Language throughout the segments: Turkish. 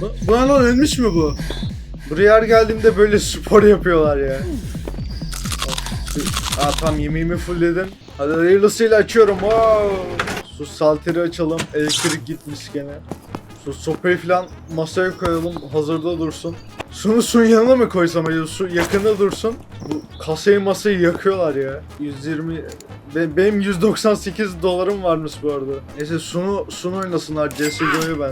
Bu, bu ölmüş mü bu? Buraya her geldiğimde böyle spor yapıyorlar ya. Aa tamam yemeğimi fullledim. Hadi hayırlısıyla açıyorum. Wow. Su salteri açalım. Elektrik gitmiş gene. Su sopayı falan masaya koyalım. Hazırda dursun. Sunu suyun yanına mı koysam acaba? Su yakında dursun. Bu kasayı masayı yakıyorlar ya. 120 Be- benim 198 dolarım varmış bu arada. Neyse Sunu Sunu oynasınlar. CSGO'ya benziyor.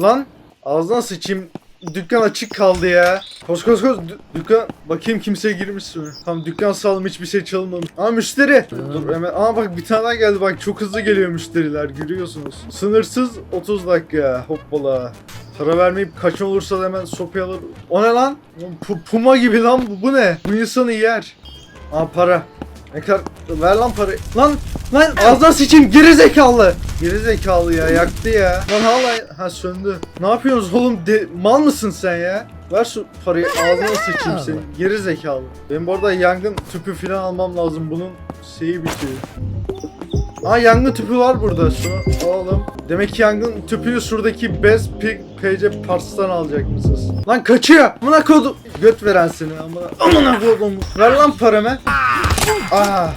Lan ağzına sıçayım. Dükkan açık kaldı ya. Koş koş koş. Dü- dükkan bakayım kimse girmiş mi? Tamam dükkan sağlam hiçbir şey çalınmamış. Aa müşteri. Dur hemen. Aa bak bir tane daha geldi bak çok hızlı geliyor müşteriler görüyorsunuz. Sınırsız 30 dakika. Hoppala. Para vermeyip kaçan olursa da hemen sopaya alır. O ne lan? Pu- puma gibi lan bu. Bu ne? Bu insanı yer. Aa para. Ne kadar ver lan parayı. Lan lan ağzına sıçayım geri zekalı. Geri zekalı ya yaktı ya. Lan hala ha söndü. Ne yapıyorsunuz oğlum? De- mal mısın sen ya? Ver şu parayı ağzına sıçayım senin. Geri zekalı. Benim bu arada yangın tüpü falan almam lazım. Bunun şeyi bitiyor. Aa yangın tüpü var burada. Şunu alalım. Demek ki yangın tüpünü şuradaki Best Pig PC Parts'tan alacakmışız. Lan kaçıyor. Amına kodum. Göt veren seni amına. Amına kodum. Ver lan paramı. Aa.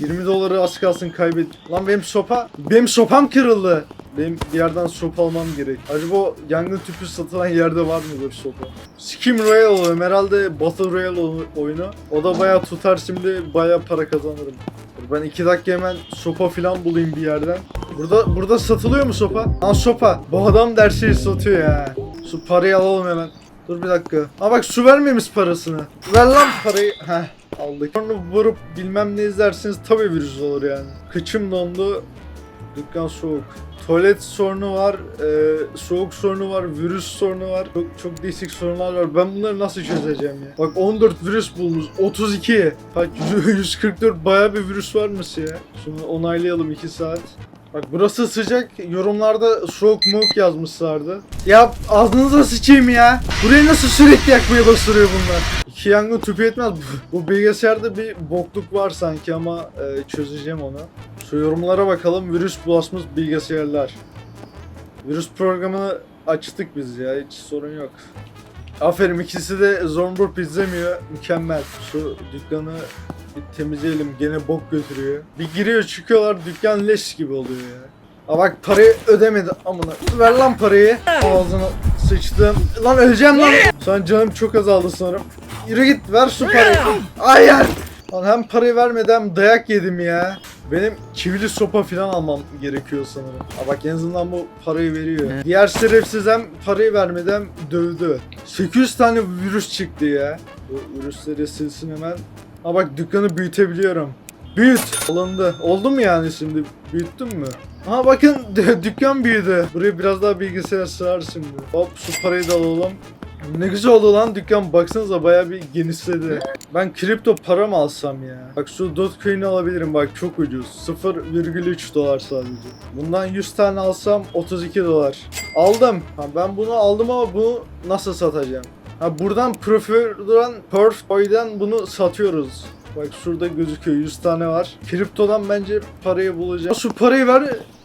20 doları az kalsın kaybet. Lan benim sopa, benim sopam kırıldı. Benim bir yerden sopa almam gerek. Acaba o yangın tüpü satılan yerde var mıdır sopa? Skim Royale oğlum herhalde Battle Royale oyunu. O da bayağı tutar şimdi bayağı para kazanırım. Ben iki dakika hemen sopa falan bulayım bir yerden. Burada burada satılıyor mu sopa? Aa sopa. Bu adam der şeyi satıyor ya. Su parayı alalım hemen. Dur bir dakika. Aa bak su vermemiş parasını. Ver lan parayı. Heh aldık. Sonra vurup bilmem ne izlersiniz tabii virüs olur yani. Kıçım dondu. Dükkan soğuk. Tuvalet sorunu var, e, soğuk sorunu var, virüs sorunu var. Çok, çok değişik sorunlar var. Ben bunları nasıl çözeceğim ya? Bak 14 virüs bulmuş. 32. Bak 144 bayağı bir virüs varmış ya. Şunu onaylayalım 2 saat. Bak burası sıcak. Yorumlarda soğuk moğuk yazmışlardı. Ya ağzınıza sıçayım ya. Burayı nasıl sürekli yakmaya bastırıyor bunlar? İki yangın tüpü yetmez. Bu bilgisayarda bir bokluk var sanki ama e, çözeceğim onu. Şu yorumlara bakalım. Virüs bulaşmış bilgisayarlar. Virüs programını açtık biz ya. Hiç sorun yok. Aferin ikisi de Zornburg izlemiyor. Mükemmel. Şu dükkanı bir temizleyelim. Gene bok götürüyor. Bir giriyor çıkıyorlar dükkan leş gibi oluyor ya. Aa bak parayı ödemedi amına. Ver lan parayı. Ağzına sıçtım. Lan öleceğim lan. An canım çok azaldı sanırım. Yürü git ver şu parayı. Hayır. Lan hem parayı vermedi hem dayak yedim ya. Benim çivili sopa falan almam gerekiyor sanırım. Aa bak en azından bu parayı veriyor. Diğer şerefsiz hem parayı vermedi hem dövdü. 800 tane virüs çıktı ya. Bu virüsleri silsin hemen. Aa bak dükkanı büyütebiliyorum. Büyüt. Alındı. Oldu mu yani şimdi? Büyüttün mü? Aha bakın dükkan büyüdü. Buraya biraz daha bilgisayar sığar şimdi. Hop şu parayı da alalım. Ne güzel oldu lan dükkan baksanıza baya bir genişledi. Ben kripto para mı alsam ya? Bak şu Dogecoin'i alabilirim bak çok ucuz. 0,3 dolar sadece. Bundan 100 tane alsam 32 dolar. Aldım. Ha, ben bunu aldım ama bunu nasıl satacağım? Ha buradan Prefer'dan Perfcoin'den bunu satıyoruz. Bak şurada gözüküyor 100 tane var. Kriptodan bence parayı bulacağım. Şu parayı ver.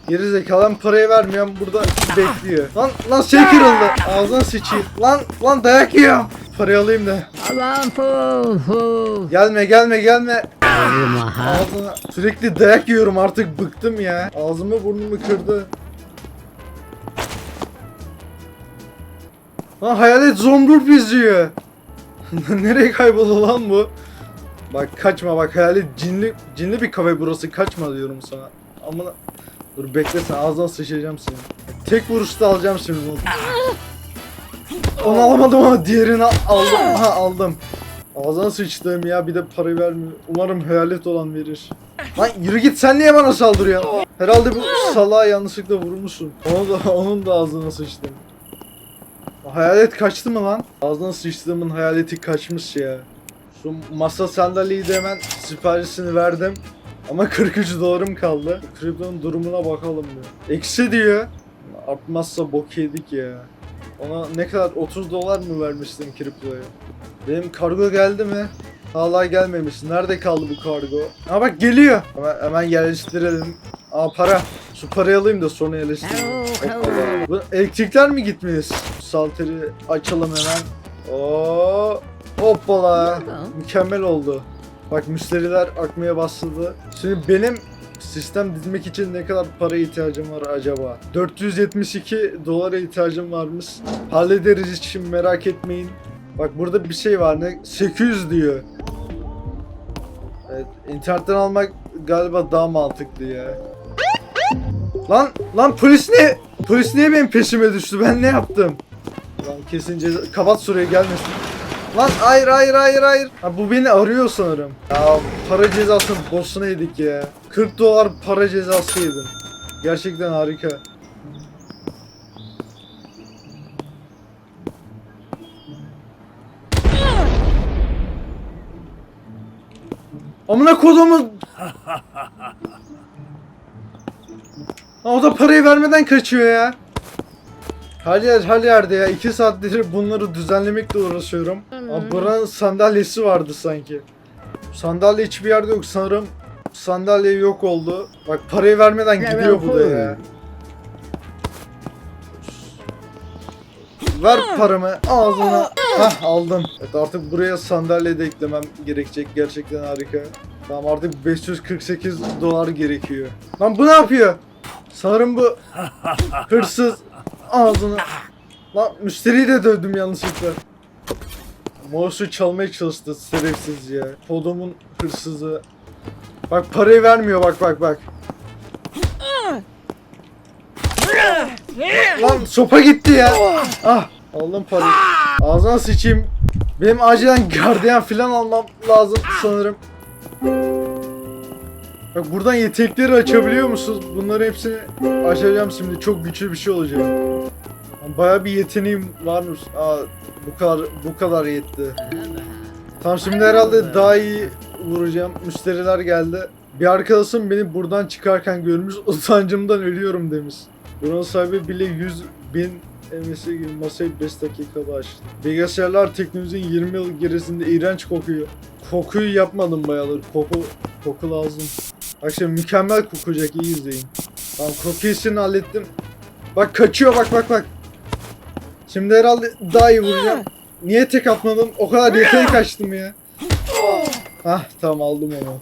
Geri zekalı ben parayı vermiyorum burada bekliyor. Lan lan şey kırıldı. Ağzına sıçayım. Lan lan dayak yiyorum. Parayı alayım da. Aman fu fu. Gelme gelme gelme. Ağzına sürekli dayak yiyorum artık bıktım ya. Ağzımı burnumu kırdı. Lan hayalet zombur izliyor. Nereye kayboldu lan bu? Bak kaçma bak hayalet cinli cinli bir kafe burası kaçma diyorum sana. Ama dur bekle sen ağzına sıçacağım seni. Tek vuruşta alacağım şimdi bunu. Onu alamadım ama diğerini aldım. Aha aldım. Ağzına sıçtım ya bir de parayı vermiyor. Umarım hayalet olan verir. Lan yürü git sen niye bana saldırıyorsun? Herhalde bu salağa yanlışlıkla vurmuşsun. Onu da, onun da ağzına sıçtım. Hayalet kaçtı mı lan? Ağzına sıçtığımın hayaleti kaçmış ya. Şu masa sandalyeyi de hemen siparişini verdim. Ama 43 dolarım kaldı. Kriptonun durumuna bakalım bir. Eksi diyor. Artmazsa bok yedik ya. Ona ne kadar 30 dolar mı vermiştin kriptoya? Benim kargo geldi mi? Hala gelmemiş. Nerede kaldı bu kargo? Aa bak geliyor. Hemen, hemen yerleştirelim. Aa para. Şu parayı alayım da sonra yerleştirelim. Bu elektrikler mi gitmiş? Salteri açalım hemen. Oo, hoppala. Mükemmel oldu. Bak müşteriler akmaya başladı. Şimdi benim sistem dizmek için ne kadar para ihtiyacım var acaba? 472 dolara ihtiyacım varmış. Hallederiz şimdi merak etmeyin. Bak burada bir şey var ne? 800 diyor. Evet, internetten almak galiba daha mantıklı ya. Lan lan polis ne? Polis niye benim peşime düştü? Ben ne yaptım? Lan kesin ceza... Kapat şuraya gelmesin. Lan hayır hayır hayır hayır. Ha, bu beni arıyor sanırım. Ya para cezasını boss'una yedik ya. 40 dolar para cezası yedim. Gerçekten harika. Amına kodumu. O da parayı vermeden kaçıyor ya. Her yer her yerde ya. 2 saattir bunları düzenlemekle uğraşıyorum. Abi buranın sandalyesi vardı sanki. Sandalye hiçbir yerde yok sanırım. Sandalye yok oldu. Bak parayı vermeden gidiyor bu da ya. Ver paramı ağzına. Hah aldım. Evet artık buraya sandalye de eklemem gerekecek. Gerçekten harika. Tamam artık 548 dolar gerekiyor. Lan bu ne yapıyor? Sanırım bu hırsız ağzını. Lan müşteriyi de dövdüm yanlışlıkla. Mouse'u çalmaya çalıştı şerefsiz ya. Kodumun hırsızı. Bak parayı vermiyor bak bak bak. Lan sopa gitti ya. Ah aldım parayı. Ağzına sıçayım. Benim acilen gardiyan falan almam lazım sanırım. Bak buradan yetenekleri açabiliyor musunuz? Bunları hepsini açacağım şimdi. Çok güçlü bir şey olacak. Baya bir yeteneğim varmış. Aa bu kadar bu kadar yetti. Tamam şimdi herhalde daha iyi vuracağım. Müşteriler geldi. Bir arkadaşım beni buradan çıkarken görmüş. Utancımdan ölüyorum demiş. Buranın sahibi bile 100 bin emesi gibi masayı 5 dakikada açtı. Bilgisayarlar teknolojinin 20 yıl gerisinde iğrenç kokuyor. Kokuyu yapmadım bayağıdır. Koku, koku lazım. Bak şimdi mükemmel kokacak iyi izleyin. Tamam koku işini hallettim. Bak kaçıyor bak bak bak. Şimdi herhalde daha iyi vuracağım. Niye tek atmadım? O kadar yetenek kaçtım ya. Hah tamam aldım onu.